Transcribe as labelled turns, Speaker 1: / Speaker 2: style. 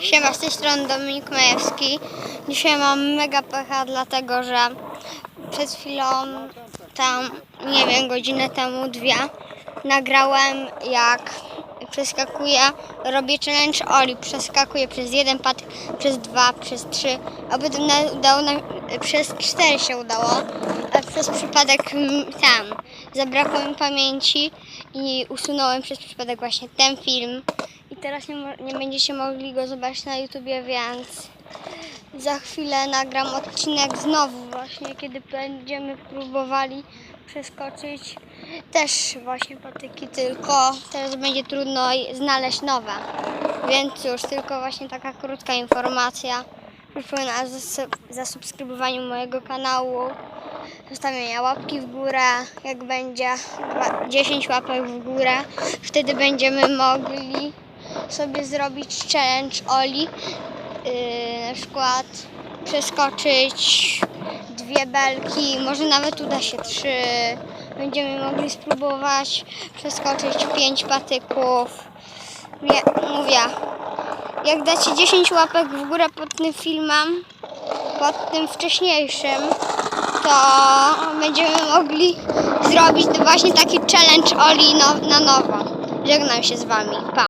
Speaker 1: Siema, z tej strony Dominik Majewski. Dzisiaj mam mega pecha, dlatego że przed chwilą, tam, nie wiem, godzinę temu, dwie, nagrałem jak przeskakuję, robię challenge Oli, przeskakuję przez jeden patyk, przez dwa, przez trzy, a potem na, udało na, przez cztery się udało, a przez przypadek tam zabrakło mi pamięci i usunąłem przez przypadek właśnie ten film. Teraz nie, nie będziecie mogli go zobaczyć na YouTubie, więc za chwilę nagram odcinek znowu właśnie, kiedy będziemy próbowali przeskoczyć też właśnie patyki, tylko teraz będzie trudno znaleźć nowe. Więc cóż, tylko właśnie taka krótka informacja. Przypominam o zas- zasubskrybowaniu mojego kanału, zostawienia łapki w górę, jak będzie dwa- 10 łapek w górę, wtedy będziemy mogli sobie zrobić challenge Oli. Yy, na przykład przeskoczyć dwie belki, może nawet uda się trzy. Będziemy mogli spróbować przeskoczyć pięć patyków. Wie, mówię, jak dacie 10 łapek w górę pod tym filmem, pod tym wcześniejszym, to będziemy mogli zrobić właśnie taki challenge Oli no, na nowo. Żegnam się z Wami. Pa!